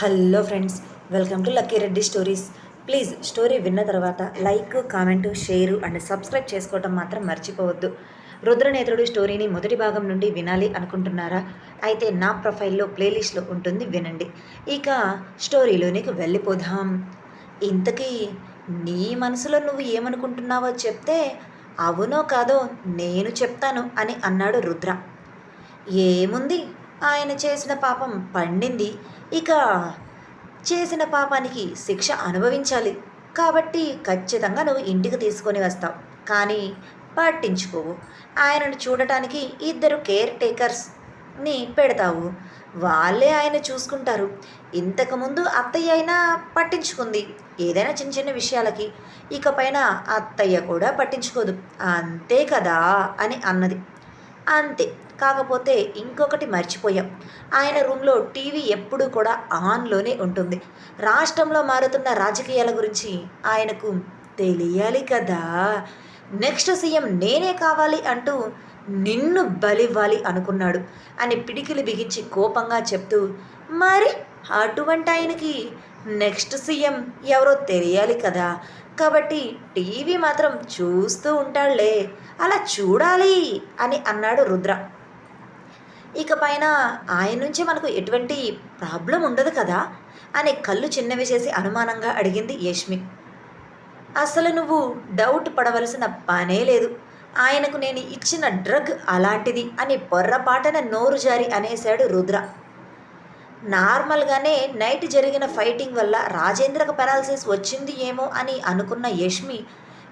Hello friends welcome to Lucky Reddy stories. Please story విన్న తర్వాత like comment share and subscribe చేసుకోవటం మాత్రం మర్చిపోవద్దు. రుద్రనేత్రుడు స్టోరీని మొదటి భాగం నుండి వినాలి అనుకుంటున్నారా? అయితే నా ప్రొఫైల్లో ప్లేలిస్ట్లో ఉంటుంది వినండి. ఇక స్టోరీలోనికి వెళ్ళిపోదాం. ఇంతకీ నీ మనసులో నువ్వు ఏమనుకుంటున్నావో చెప్తే అవునో కాదో నేను చెప్తాను అని అన్నాడు రుద్ర. ఏముంది? ఆయన చేసిన పాపం పండింది. ఇక చేసిన పాపానికి శిక్ష అనుభవించాలి. కాబట్టి ఖచ్చితంగా నువ్వు ఇంటికి తీసుకొని వస్తావు. కానీ పట్టించుకోవు ఆయనను చూడటానికి ఇద్దరు కేర్ టేకర్స్ని పెడతావు. వాళ్ళే ఆయన చూసుకుంటారు. ఇంతకుముందు అత్తయ్య అయినా పట్టించుకుంది. ఏదైనా చిన్న చిన్న విషయాలకి. ఇకపైన అత్తయ్య కూడా పట్టించుకోదు. అంతే కదా అని అన్నది. అంతే. కాకపోతే ఇంకొకటి మర్చిపోయాం. ఆయన రూమ్లో టీవీ ఎప్పుడూ కూడా ఆన్లోనే ఉంటుంది. రాష్ట్రంలో మారుతున్న రాజకీయాల గురించి ఆయనకు తెలియాలి కదా. నెక్స్ట్ సీఎం నేనే కావాలి అంటూ నిన్ను బలివ్వాలి అనుకున్నాడు అని పిడికిలు బిగించి కోపంగా చెప్తూ మరి అటువంటి ఆయనకి నెక్స్ట్ సీఎం ఎవరో తెలియాలి కదా. కాబట్టి టీవీ మాత్రం చూస్తూ ఉంటాడులే అలా చూడాలి అని అన్నాడు రుద్ర. ఇక పైన ఆయన నుంచి మనకు ఎటువంటి ప్రాబ్లం ఉండదు కదా అని కళ్ళు చిన్నవి చేసి అనుమానంగా అడిగింది యష్మి. అసలు నువ్వు డౌట్ పడవలసిన పనే లేదు. ఆయనకు నేను ఇచ్చిన డ్రగ్ అలాంటిది అని పొర్రపాటన నోరు జారి అనేశాడు రుద్ర. నార్మల్గానే నైట్ జరిగిన ఫైటింగ్ వల్ల రాజేంద్రకు పెరాలసిస్ వచ్చింది ఏమో అని అనుకున్న యష్మి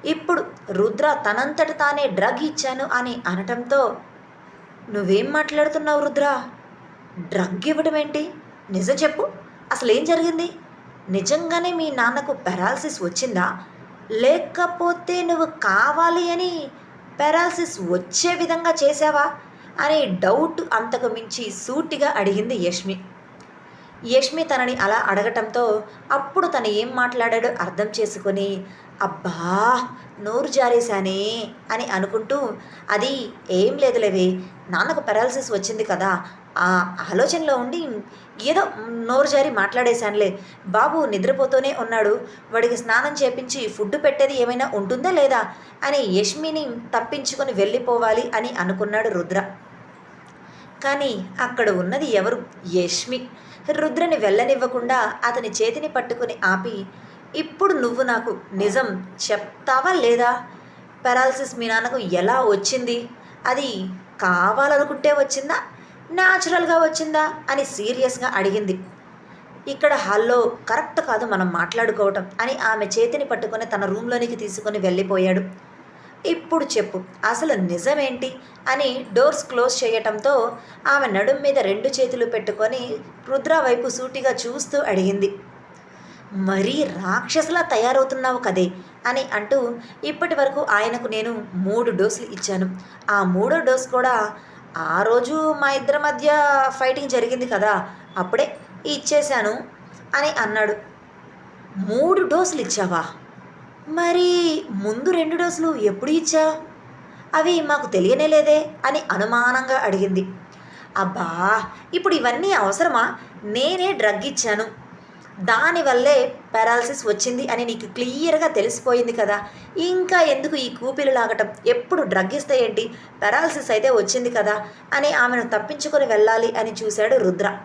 ఇప్పుడు రుద్ర తనంతట తానే డ్రగ్ ఇచ్చాను అని అనటంతో నువ్వేం మాట్లాడుతున్నావు రుద్రా? డ్రగ్ ఇవ్వడం ఏంటి నిజం చెప్పు. అసలు ఏం జరిగింది? నిజంగానే మీ నాన్నకు పెరాలసిస్ వచ్చిందా? లేకపోతే నువ్వు కావాలి అని పెరాలసిస్ వచ్చే విధంగా చేసావా అనే డౌట్ అంతకు మించి సూటిగా అడిగింది యష్మి. యష్మి తనని అలా అడగటంతో అప్పుడు తను ఏం మాట్లాడాడో అర్థం చేసుకొని అబ్బా నోరు జారేశానే అని అనుకుంటూ అది ఏం లేదులేవే నాన్నకు పెరాలసిస్ వచ్చింది కదా ఆ ఆలోచనలో ఉండి ఏదో నోరు జారి మాట్లాడేశానులే బాబు నిద్రపోతూనే ఉన్నాడు వాడికి స్నానం చేపించి ఫుడ్ పెట్టేది ఏమైనా ఉంటుందా లేదా అని యష్మిని తప్పించుకొని వెళ్ళిపోవాలి అని అనుకున్నాడు రుద్ర. కానీ అక్కడ ఉన్నది ఎవరు? యష్మి. రుద్రని వెళ్ళనివ్వకుండా అతని చేతిని పట్టుకుని ఆపి ఇప్పుడు నువ్వు నాకు నిజం చెప్తావా లేదా? పెరాలసిస్ మీ నాన్నకు ఎలా వచ్చింది? అది కావాలనుకుంటే వచ్చిందా? న్యాచురల్గా వచ్చిందా? అని సీరియస్గా అడిగింది. ఇక్కడ హాల్లో కరెక్ట్ కాదు మనం మాట్లాడుకోవటం అని ఆమె చేతిని పట్టుకొని తన రూమ్లోనికి తీసుకొని వెళ్ళిపోయాడు. ఇప్పుడు చెప్పు. అసలు నిజమేంటి? అని డోర్స్ క్లోజ్ చేయటంతో ఆమె నడుం మీద రెండు చేతులు పెట్టుకొని రుద్ర వైపు సూటిగా చూస్తూ అడిగింది. మరీ రాక్షసులా తయారవుతున్నావు కదే అని అంటూ ఇప్పటి వరకు ఆయనకు నేను మూడు డోసులు ఇచ్చాను. ఆ మూడో డోస్ కూడా ఆ రోజు మా ఇద్దరి మధ్య ఫైటింగ్ జరిగింది కదా అప్పుడే ఇచ్చేశాను అని అన్నాడు. మూడు డోసులు ఇచ్చావా? మరి ముందు రెండు డోసులు ఎప్పుడు ఇచ్చా? అవి మాకు తెలియనే లేదే అని అనుమానంగా అడిగింది. అబ్బా ఇప్పుడు ఇవన్నీ అవసరమా? నేనే డ్రగ్ ఇచ్చాను. దానివల్లే పారాలసిస్ వచ్చింది అని నీకు క్లియర్గా తెలిసిపోయింది కదా. ఇంకా ఎందుకు ఈ కూపీలు లాగటం? ఎప్పుడు డ్రగ్ ఇస్తే ఏంటి? పారాలసిస్ అయితే వచ్చింది కదా అని ఆమెను తప్పించుకొని వెళ్ళాలి అని చూశాడు రుద్ర.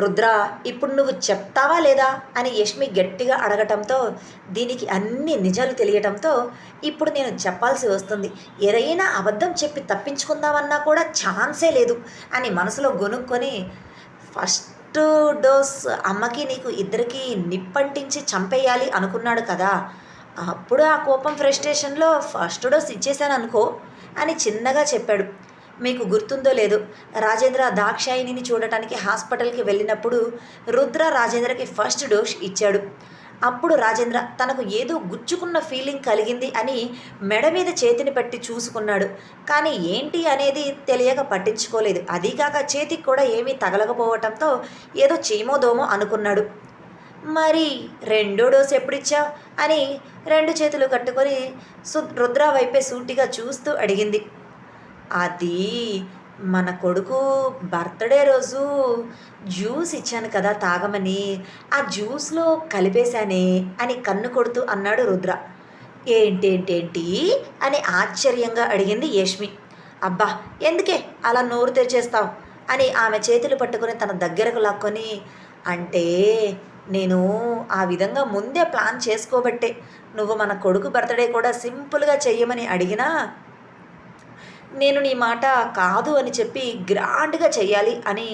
రుద్ర ఇప్పుడు నువ్వు చెప్తావా లేదా అని యష్మి గట్టిగా అడగటంతో దీనికి అన్ని నిజాలు తెలియటంతో ఇప్పుడు నేను చెప్పాల్సి వస్తుంది. ఎరైనా అబద్ధం చెప్పి తప్పించుకుందామన్నా కూడా ఛాన్సే లేదు అని మనసులో గొనుక్కొని ఫస్ట్ డోస్ అమ్మకి నీకు ఇద్దరికి నిప్పంటించి చంపేయాలి అనుకున్నాడు కదా. అప్పుడు ఆ కోపం ఫ్రస్ట్రేషన్లో ఫస్ట్ డోస్ ఇచ్చేసాను అనుకో అని చిన్నగా చెప్పాడు. మీకు గుర్తుందో లేదు రాజేంద్ర దాక్షాయిని చూడటానికి హాస్పిటల్కి వెళ్ళినప్పుడు రుద్ర రాజేంద్రకి ఫస్ట్ డోస్ ఇచ్చాడు. అప్పుడు రాజేంద్ర తనకు ఏదో గుచ్చుకున్న ఫీలింగ్ కలిగింది అని మెడ మీద చేతిని పట్టి చూసుకున్నాడు. కానీ ఏంటి అనేది తెలియక పట్టించుకోలేదు. అదీకాక చేతికి కూడా ఏమీ తగలకపోవటంతో ఏదో చీమోదోమో అనుకున్నాడు. మరి రెండో డోసు ఎప్పుడిచ్చా? అని రెండు చేతులు కట్టుకొని సు రుద్ర వైపే సూటిగా చూస్తూ అడిగింది. అది మన కొడుకు బర్త్డే రోజు జ్యూస్ ఇచ్చాను కదా తాగమని. ఆ జ్యూస్లో కలిపేశానే అని కన్ను కొడుతూ అన్నాడు రుద్ర. ఏంటేంటేంటి అని ఆశ్చర్యంగా అడిగింది యష్మి. అబ్బా ఎందుకే అలా నోరు తెరిచేస్తావు? అని ఆమె చేతులు పట్టుకొని తన దగ్గరకు లాక్కొని అంటే నేను ఆ విధంగా ముందే ప్లాన్ చేసుకోబట్టే. నువ్వు మన కొడుకు బర్త్డే కూడా సింపుల్గా చెయ్యమని అడిగినా నేను నీ మాట కాదు అని చెప్పి గ్రాండ్గా చెయ్యాలి అని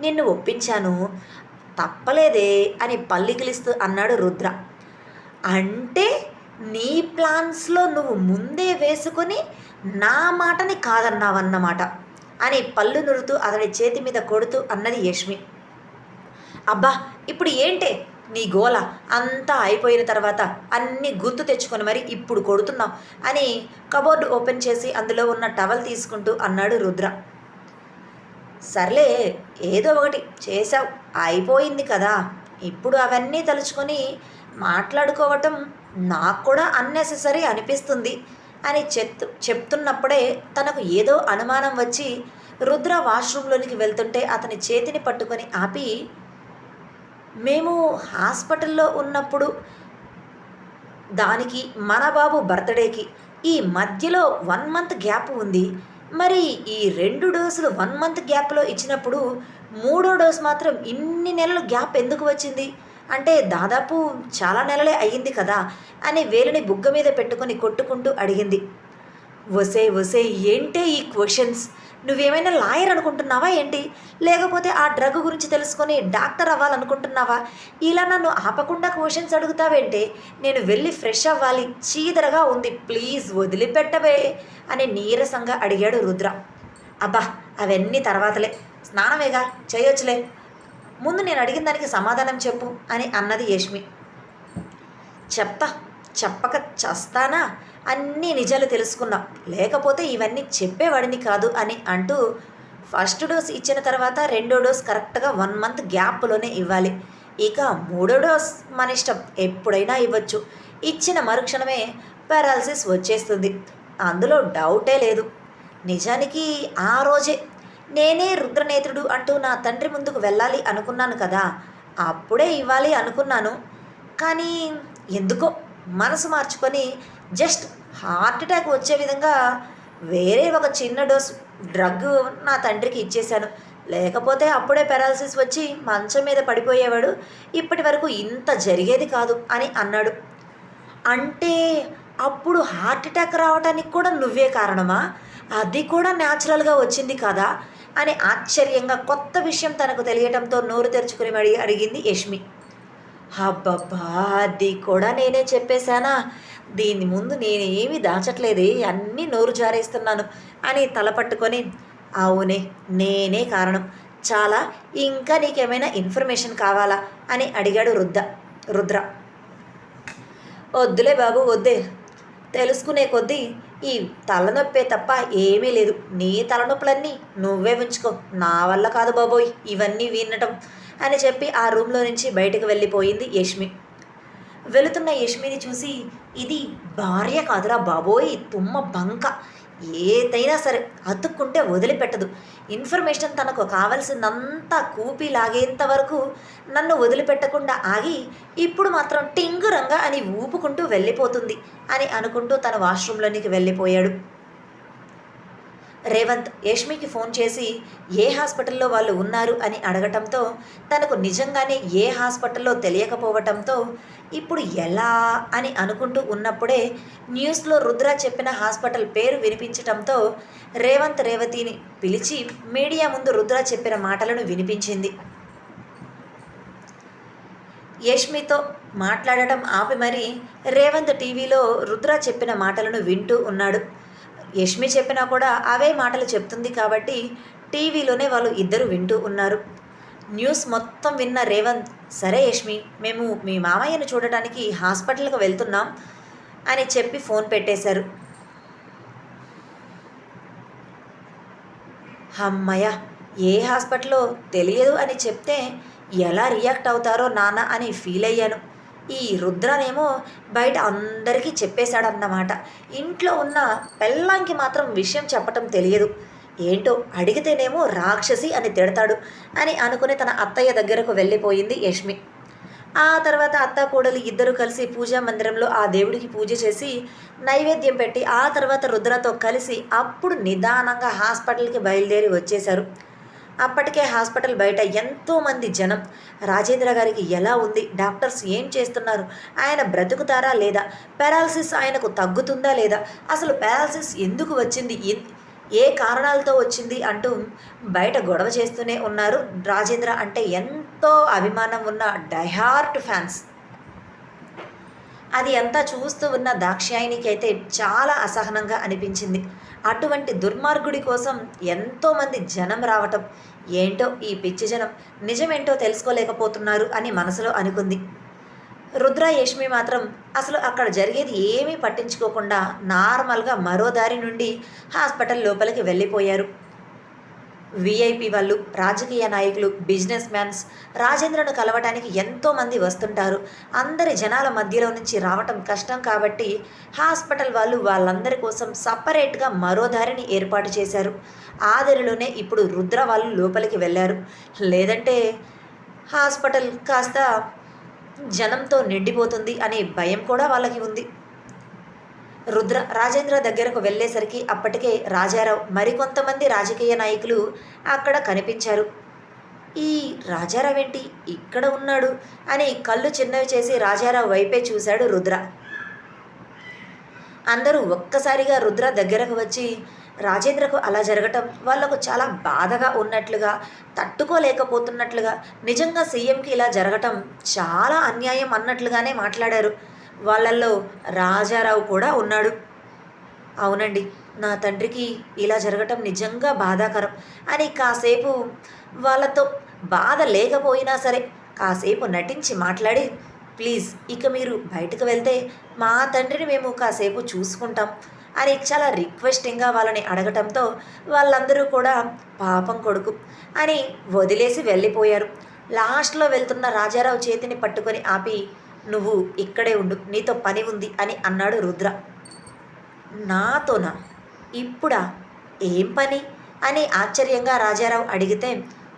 నిన్ను ఒప్పించాను. తప్పలేదే అని పల్లికిలిస్తూ అన్నాడు రుద్ర. అంటే నీ ప్లాన్స్లో నువ్వు ముందే వేసుకొని నా మాటని కాదన్నావన్నమాట అని పళ్ళు నురుతూ అతడి చేతి మీద కొడుతూ అన్నది యష్మి. అబ్బా ఇప్పుడు ఏంటే? నీ గోల అంతా అయిపోయిన తర్వాత అన్నీ గుర్తు తెచ్చుకొని మరి ఇప్పుడు కొడుతున్నాం అని కబోర్డ్ ఓపెన్ చేసి అందులో ఉన్న టవల్ తీసుకుంటూ అన్నాడు రుద్ర. సర్లే ఏదో ఒకటి చేసావు అయిపోయింది కదా. ఇప్పుడు అవన్నీ తలుచుకొని మాట్లాడుకోవటం నాకు కూడా అన్నెసెసరీ అనిపిస్తుంది అని చెప్తూ చెప్తున్నప్పుడే తనకు ఏదో అనుమానం వచ్చి రుద్ర వాష్రూమ్లోనికి వెళ్తుంటే అతని చేతిని పట్టుకొని ఆపి మేము హాస్పిటల్లో ఉన్నప్పుడు దానికి మన బాబు బర్త్డేకి ఈ మధ్యలో వన్ మంత్ గ్యాప్ ఉంది. మరి ఈ రెండు డోసులు వన్ మంత్ గ్యాప్లో ఇచ్చినప్పుడు మూడో డోస్ మాత్రం ఇన్ని నెలలు గ్యాప్ ఎందుకు వచ్చింది? అంటే దాదాపు చాలా నెలలే అయ్యింది కదా అని వేలుని బుగ్గ మీద పెట్టుకొని కొట్టుకుంటూ అడిగింది. వసే వసే ఏంటే ఈ క్వశ్చన్స్? నువ్వేమైనా లాయర్ అనుకుంటున్నావా ఏంటి? లేకపోతే ఆ డ్రగ్ గురించి తెలుసుకొని డాక్టర్ అవ్వాలనుకుంటున్నావా? ఇలా నన్ను ఆపకుండా క్వశ్చన్స్ అడుగుతావేంటే? నేను వెళ్ళి ఫ్రెష్ అవ్వాలి. చీదరగా ఉంది. ప్లీజ్ వదిలిపెట్టవే అని నీరసంగా అడిగాడు రుద్ర. అబ్బా అవన్నీ తర్వాతలే. స్నానమేగా? చేయొచ్చులే. ముందు నేను అడిగిన దానికి సమాధానం చెప్పు అని అన్నది యష్మి. చెప్తా. చెప్పక చస్తానా? అన్ని నిజాలు తెలుసుకున్నాం. లేకపోతే ఇవన్నీ చెప్పేవాడిని కాదు అని అంటూ ఫస్ట్ డోస్ ఇచ్చిన తర్వాత రెండో డోస్ కరెక్ట్గా వన్ మంత్ గ్యాప్లోనే ఇవ్వాలి. ఇక మూడో డోస్ మన ఇష్టం. ఎప్పుడైనా ఇవ్వచ్చు. ఇచ్చిన మరుక్షణమే పారాలసిస్ వచ్చేస్తుంది. అందులో డౌటే లేదు. నిజానికి ఆ రోజే నేనే రుద్రనేత్రుడు అంటూ నా తండ్రి ముందుకు వెళ్ళాలి అనుకున్నాను కదా. అప్పుడే ఇవ్వాలి అనుకున్నాను. కానీ ఎందుకో మనసు మార్చుకొని జస్ట్ హార్ట్ అటాక్ వచ్చే విధంగా వేరే ఒక చిన్న డోస్ డ్రగ్ నా తండ్రికి ఇచ్చేశాను. లేకపోతే అప్పుడే పెరాలసిస్ వచ్చి మంచం మీద పడిపోయేవాడు. ఇప్పటి వరకు ఇంత జరిగేది కాదు అని అన్నాడు. అంటే అప్పుడు హార్ట్ అటాక్ రావడానికి కూడా నువ్వే కారణమా? అది కూడా న్యాచురల్గా వచ్చింది కదా? అని ఆశ్చర్యంగా కొత్త విషయం తనకు తెలియటంతో నోరు తెరుచుకుని అడిగి అడిగింది యష్మి. అబ్బబ్బా అది కూడా నేనే చెప్పేశానా? దీని ముందు నేనేమీ దాచట్లేదే అన్నీ నోరు జారేస్తున్నాను అని తల పట్టుకొని అవునే నేనే కారణం. చాలా ఇంకా నీకేమైనా ఇన్ఫర్మేషన్ కావాలా అని అడిగాడు రుద్ర రుద్ర. వద్దులే బాబు వద్దే. తెలుసుకునే కొద్దీ ఈ తలనొప్పే తప్ప ఏమీ లేదు. నీ తలనొప్పులన్నీ నువ్వే ఉంచుకో. నా వల్ల కాదు బాబోయ్ ఇవన్నీ వినటం అని చెప్పి ఆ రూమ్లో నుంచి బయటకు వెళ్ళిపోయింది యష్మి. వెళుతున్న యష్మిని చూసి ఇది భార్య కాదురా బాబోయ్ తుమ్మ బంక. ఏదైనా సరే అతుక్కుంటే వదిలిపెట్టదు. ఇన్ఫర్మేషన్ తనకు కావలసిందంతా కూపి లాగేంత వరకు నన్ను వదిలిపెట్టకుండా ఆగి ఇప్పుడు మాత్రం టింగురంగా అని ఊపుకుంటూ వెళ్ళిపోతుంది అని అనుకుంటూ తన వాష్రూమ్లోనికి వెళ్ళిపోయాడు. రేవంత్ యష్మికి ఫోన్ చేసి ఏ హాస్పిటల్లో వాళ్ళు ఉన్నారు అని అడగటంతో తనకు నిజంగానే ఏ హాస్పిటల్లో తెలియకపోవటంతో ఇప్పుడు ఎలా అని అనుకుంటూ ఉన్నప్పుడే న్యూస్లో రుద్ర చెప్పిన హాస్పిటల్ పేరు వినిపించటంతో రేవంత్ రేవతిని పిలిచి మీడియా ముందు రుద్ర చెప్పిన మాటలను వినిపించింది. యష్మితో మాట్లాడటం ఆపి మరి రేవంత్ టీవీలో రుద్ర చెప్పిన మాటలను వింటూ ఉన్నాడు. యష్మి చెప్పినా కూడా అవే మాటలు చెప్తుంది కాబట్టి టీవీలోనే వాళ్ళు ఇద్దరు వింటూ ఉన్నారు. న్యూస్ మొత్తం విన్న రేవంత్ సరే యష్మి మేము మీ మామయ్యను చూడటానికి హాస్పిటల్కి వెళ్తున్నాం అని చెప్పి ఫోన్ పెట్టేశారు. అమ్మయ్య ఏ హాస్పిటల్లో తెలియదు అని చెప్తే ఎలా రియాక్ట్ అవుతారో నాన్న అని ఫీల్ అయ్యాను. ఈ రుద్రనేమో బయట అందరికీ చెప్పేశాడన్నమాట. ఇంట్లో ఉన్న పెళ్ళాంకి మాత్రం విషయం చెప్పటం తెలియదు. ఏంటో అడిగితేనేమో రాక్షసి అని తిడతాడు అని అనుకుని తన అత్తయ్య దగ్గరకు వెళ్ళిపోయింది యష్మి. ఆ తర్వాత అత్త కోడలు ఇద్దరు కలిసి పూజా మందిరంలో ఆ దేవుడికి పూజ చేసి నైవేద్యం పెట్టి ఆ తర్వాత రుద్రతో కలిసి అప్పుడు నిదానంగా హాస్పిటల్కి బయలుదేరి వచ్చేశారు. అప్పటికే హాస్పిటల్ బయట ఎంతోమంది జనం రాజేంద్ర గారికి ఎలా ఉంది డాక్టర్స్ ఏం చేస్తున్నారు ఆయన బ్రతుకుతారా లేదా పారాలసిస్ ఆయనకు తగ్గుతుందా లేదా అసలు పారాలసిస్ ఎందుకు వచ్చింది ఏ కారణాలతో వచ్చింది అంటూ బయట గొడవ చేస్తూనే ఉన్నారు రాజేంద్ర. అంటే ఎంతో అభిమానం ఉన్న డైహార్ట్ ఫ్యాన్స్. అది అంతా చూస్తూ ఉన్న దాక్షాయినికి అయితే చాలా అసహనంగా అనిపించింది. అటువంటి దుర్మార్గుడి కోసం ఎంతోమంది జనం రావటం ఏంటో ఈ పిచ్చి జనం నిజమేంటో తెలుసుకోలేకపోతున్నారు అని మనసులో అనుకుంది. రుద్ర యష్మి మాత్రం అసలు అక్కడ జరిగేది ఏమీ పట్టించుకోకుండా నార్మల్గా మరో దారి నుండి హాస్పిటల్ లోపలికి వెళ్ళిపోయారు. విఐపి వాళ్ళు రాజకీయ నాయకులు బిజినెస్ మ్యాన్స్ రాజేంద్రను కలవటానికి ఎంతోమంది వస్తుంటారు. అందరి జనాల మధ్యలో నుంచి రావటం కష్టం కాబట్టి హాస్పిటల్ వాళ్ళు వాళ్ళందరి కోసం సపరేట్గా మరో దారిని ఏర్పాటు చేశారు. ఆదరిలోనే ఇప్పుడు రుద్ర వాళ్ళు లోపలికి వెళ్ళారు. లేదంటే హాస్పిటల్ కాస్త జనంతో నిండిపోతుంది అనే భయం కూడా వాళ్ళకి ఉంది. రుద్ర రాజేంద్ర దగ్గరకు వెళ్ళేసరికి అప్పటికే రాజారావు మరికొంతమంది రాజకీయ నాయకులు అక్కడ కనిపించారు. ఈ రాజారావు ఏంటి? ఇక్కడ ఉన్నాడు అని కళ్ళు చిన్నవి చేసి రాజారావు వైపే చూశాడు రుద్ర. అందరూ ఒక్కసారిగా రుద్ర దగ్గరకు వచ్చి రాజేంద్రకు అలా జరగటం వాళ్ళకు చాలా బాధగా ఉన్నట్లుగా తట్టుకోలేకపోతున్నట్లుగా నిజంగా సీఎంకి ఇలా జరగటం చాలా అన్యాయం అన్నట్లుగానే మాట్లాడారు. వాళ్ళల్లో రాజారావు కూడా ఉన్నాడు. అవునండి నా తండ్రికి ఇలా జరగటం నిజంగా బాధాకరం. అని కాసేపు వాళ్ళతో బాధ లేకపోయినా సరే కాసేపు నటించి మాట్లాడి ప్లీజ్ ఇక మీరు బయటకు వెళ్తే మా తండ్రిని మేము కాసేపు చూసుకుంటాం అని చాలా రిక్వెస్టింగ్గా వాళ్ళని అడగటంతో వాళ్ళందరూ కూడా పాపం కొడుకు అని వదిలేసి వెళ్ళిపోయారు. లాస్ట్లో వెళ్తున్న రాజారావు చేతిని పట్టుకొని ఆపి నువ్వు ఇక్కడే ఉండు నీతో పని ఉంది అని అన్నాడు రుద్ర. నాతోనా? ఇప్పుడా? ఏం పని? అని ఆశ్చర్యంగా రాజారావు అడిగితే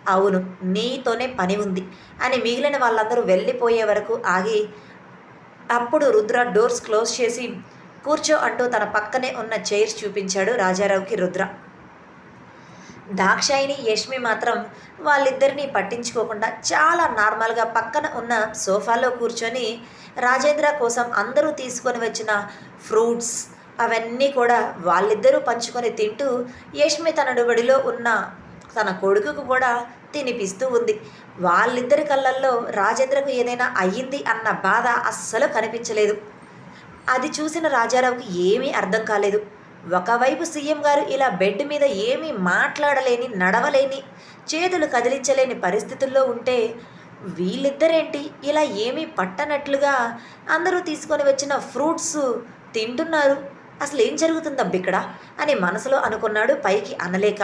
అవును నీతోనే పని ఉంది అని మిగిలిన వాళ్ళందరూ వెళ్ళిపోయే వరకు ఆగి అప్పుడు రుద్ర డోర్స్ క్లోజ్ చేసి కూర్చో అంటూ తన పక్కనే ఉన్న చైర్స్ చూపించాడు రాజారావుకి రుద్ర. దాక్షాయిని యష్మి మాత్రం వాళ్ళిద్దరినీ పట్టించుకోకుండా చాలా నార్మల్గా పక్కన ఉన్న సోఫాలో కూర్చొని రాజేంద్ర కోసం అందరూ తీసుకొని వచ్చిన ఫ్రూట్స్ అవన్నీ కూడా వాళ్ళిద్దరూ పంచుకొని తింటూ యష్మి తన నడుబడిలో ఉన్న తన కొడుకుకు కూడా తినిపిస్తూ ఉంది. వాళ్ళిద్దరి కళ్ళల్లో రాజేంద్రకు ఏదైనా అయ్యింది అన్న బాధ అస్సలు కనిపించలేదు. అది చూసిన రాజారావుకి ఏమీ అర్థం కాలేదు. ఒకవైపు సీఎం గారు ఇలా బెడ్ మీద ఏమీ మాట్లాడలేని నడవలేని చేతులు కదిలించలేని పరిస్థితుల్లో ఉంటే వీళ్ళిద్దరేంటి? ఇలా ఏమీ పట్టనట్లుగా అందరూ తీసుకొని వచ్చిన ఫ్రూట్స్ తింటున్నారు. అసలు ఏం జరుగుతుందబ్బ ఇక్కడ? అని మనసులో అనుకున్నాడు పైకి అనలేక.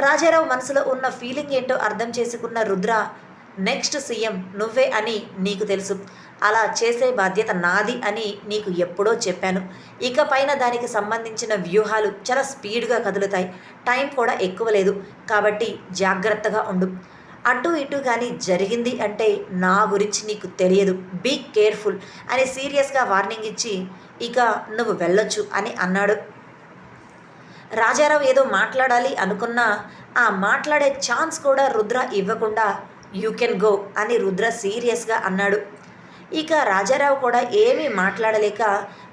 రాజారావు మనసులో ఉన్న ఫీలింగ్ ఏంటో అర్థం చేసుకున్న రుద్ర నెక్స్ట్ సీఎం నువ్వే అని నీకు తెలుసు. అలా చేసే బాధ్యత నాది అని నీకు ఎప్పుడో చెప్పాను. ఇక పైన దానికి సంబంధించిన వ్యూహాలు చాలా స్పీడ్గా కదులుతాయి. టైం కూడా ఎక్కువ లేదు. కాబట్టి జాగ్రత్తగా ఉండు. అటు ఇటు కానీ జరిగింది అంటే నా గురించి నీకు తెలియదు. బీ కేర్ఫుల్ అని సీరియస్గా వార్నింగ్ ఇచ్చి ఇక నువ్వు వెళ్ళొచ్చు అని అన్నాడు. రాజారావు ఏదో మాట్లాడాలి అనుకున్నా ఆ మాట్లాడే ఛాన్స్ కూడా రుద్ర ఇవ్వకుండా యూ కెన్ గో అని రుద్ర సీరియస్గా అన్నాడు. ఇక రాజారావు కూడా ఏమీ మాట్లాడలేక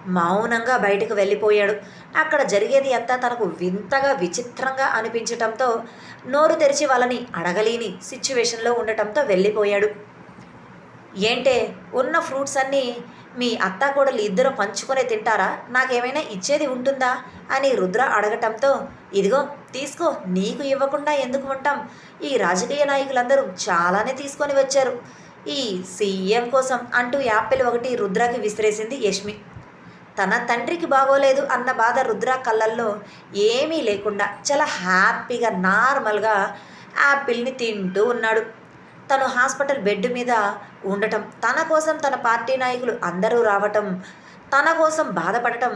మౌనంగా బయటకు వెళ్ళిపోయాడు. అక్కడ జరిగేది అంతా తనకు వింతగా విచిత్రంగా అనిపించటంతో నోరు తెరిచి వాళ్ళని అడగలేని సిచ్యువేషన్లో ఉండటంతో వెళ్ళిపోయాడు. ఏంటే ఉన్న ఫ్రూట్స్ అన్నీ మీ అత్తాకోడలు ఇద్దరు పంచుకొని తింటారా? నాకేమైనా ఇచ్చేది ఉంటుందా? అని రుద్ర అడగటంతో ఇదిగో తీసుకో నీకు ఇవ్వకుండా ఎందుకు ఉంటాం? ఈ రాజకీయ నాయకులందరూ చాలానే తీసుకొని వచ్చారు. ఈ సీఎం కోసం అంటూ యాపిల్ ఒకటి రుద్రకి విసిరేసింది యష్మి. తన తండ్రికి బాగోలేదు అన్న బాధ రుద్ర కళ్ళల్లో ఏమీ లేకుండా చాలా హ్యాపీగా నార్మల్గా యాపిల్ని తింటూ ఉన్నాడు. తను హాస్పిటల్ బెడ్ మీద ఉండటం తన కోసం తన పార్టీ నాయకులు అందరూ రావటం తన కోసం బాధపడటం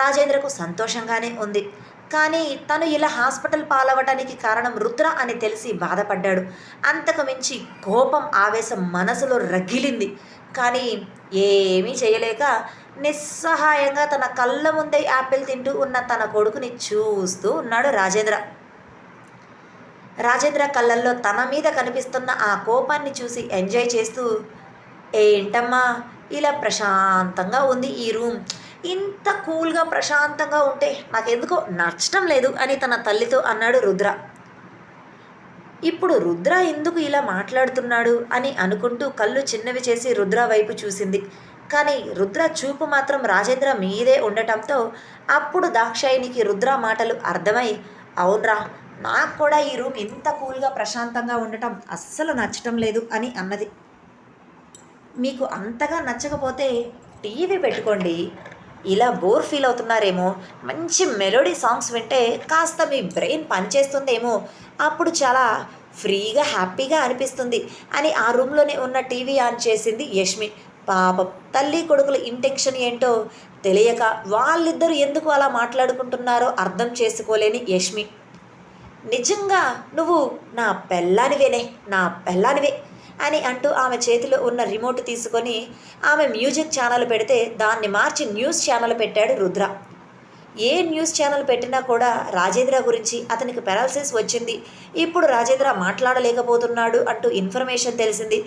రాజేంద్రకు సంతోషంగానే ఉంది. కానీ తను ఇలా హాస్పిటల్ పాలవటానికి కారణం రుద్ర అని తెలిసి బాధపడ్డాడు. అంతకు మించి కోపం ఆవేశం మనసులో రగిలింది. కానీ ఏమీ చేయలేక నిస్సహాయంగా తన కళ్ళ ముందే యాపిల్ తింటూ ఉన్న తన కొడుకుని చూస్తూ ఉన్నాడు రాజేంద్ర. రాజేంద్ర కళ్ళల్లో తన మీద కనిపిస్తున్న ఆ కోపాన్ని చూసి ఎంజాయ్ చేస్తూ ఏంటమ్మా ఇలా ప్రశాంతంగా ఉంది ఈ రూమ్. ఇంత కూల్గా ప్రశాంతంగా ఉంటే నాకెందుకో నచ్చటం లేదు అని తన తల్లితో అన్నాడు రుద్ర. ఇప్పుడు రుద్ర ఎందుకు ఇలా మాట్లాడుతున్నాడు అని అనుకుంటూ కళ్ళు చిన్నవి చేసి రుద్ర వైపు చూసింది. కానీ రుద్ర చూపు మాత్రం రాజేంద్ర మీదే ఉండటంతో అప్పుడు దాక్షాయినికి రుద్ర మాటలు అర్థమై అవునరా నాకు కూడా ఈ రూమ్ ఇంత కూల్గా ప్రశాంతంగా ఉండటం అస్సలు నచ్చటం లేదు అని అన్నది. మీకు అంతగా నచ్చకపోతే టీవీ పెట్టుకోండి. ఇలా బోర్ ఫీల్ అవుతున్నారేమో. మంచి మెలోడీ సాంగ్స్ వింటే కాస్త మీ బ్రెయిన్ పనిచేస్తుందేమో. అప్పుడు చాలా ఫ్రీగా హ్యాపీగా అనిపిస్తుంది అని ఆ రూమ్లోనే ఉన్న టీవీ ఆన్ చేసింది యష్మి. పాపం తల్లి కొడుకుల ఇంటెన్షన్ ఏంటో తెలియక వాళ్ళిద్దరూ ఎందుకు అలా మాట్లాడుకుంటున్నారో అర్థం చేసుకోలేని యష్మి. నిజంగా నువ్వు నా పెళ్ళానివేనే నా పెళ్ళానివే. అని అంటూ ఆమె చేతిలో ఉన్న రిమోట్ తీసుకొని ఆమె మ్యూజిక్ ఛానల్ పెడితే దాన్ని మార్చి న్యూస్ ఛానల్ పెట్టాడు రుద్ర. ఏ న్యూస్ ఛానల్ పెట్టినా కూడా రాజేంద్ర గురించి అతనికి పెరాలసిస్ వచ్చింది. ఇప్పుడు రాజేంద్ర మాట్లాడలేకపోతున్నాడు అంటూ ఇన్ఫర్మేషన్ తెలిసింది.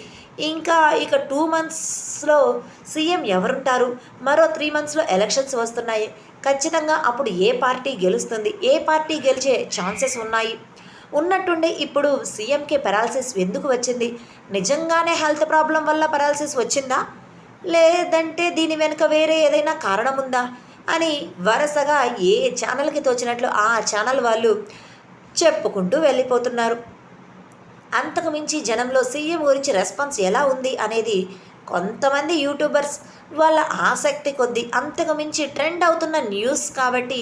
ఇంకా ఇక టూ మంత్స్లో సీఎం ఎవరుంటారు? మరో త్రీ మంత్స్లో ఎలక్షన్స్ వస్తున్నాయి. ఖచ్చితంగా అప్పుడు ఏ పార్టీ గెలుస్తుంది? ఏ పార్టీ గెలిచే ఛాన్సెస్ ఉన్నాయి? ఉన్నట్టుండి ఇప్పుడు సీఎంకి పెరాలసిస్ ఎందుకు వచ్చింది? నిజంగానే హెల్త్ ప్రాబ్లం వల్ల పెరాలసిస్ వచ్చిందా? లేదంటే దీని వెనుక వేరే ఏదైనా కారణం ఉందా అని వరుసగా ఏ ఛానల్కి తోచినట్లు ఆ ఛానల్ వాళ్ళు చెప్పుకుంటూ వెళ్ళిపోతున్నారు. అంతకు మించి జనంలో సీఎం గురించి రెస్పాన్స్ ఎలా ఉంది అనేది కొంతమంది యూట్యూబర్స్ వాళ్ళ ఆసక్తి కొద్దీ అంతకు మించి ట్రెండ్ అవుతున్న న్యూస్ కాబట్టి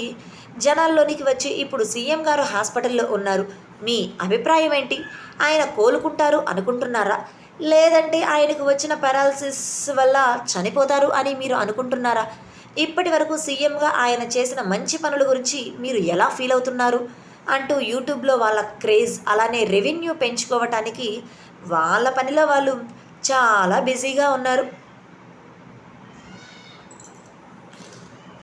జనాల్లోనికి వచ్చి ఇప్పుడు సీఎం గారు హాస్పిటల్లో ఉన్నారు. మీ అభిప్రాయం ఏంటి? ఆయన కోలుకుంటారు అనుకుంటున్నారా? లేదంటే ఆయనకు వచ్చిన పారాలసిస్ వల్ల చనిపోతారు అని మీరు అనుకుంటున్నారా? ఇప్పటి వరకు సీఎంగా ఆయన చేసిన మంచి పనుల గురించి మీరు ఎలా ఫీల్ అవుతున్నారు? అంటూ యూట్యూబ్లో వాళ్ళ క్రేజ్ అలానే రెవెన్యూ పెంచుకోవటానికి వాళ్ళ పనిలో వాళ్ళు చాలా బిజీగా ఉన్నారు.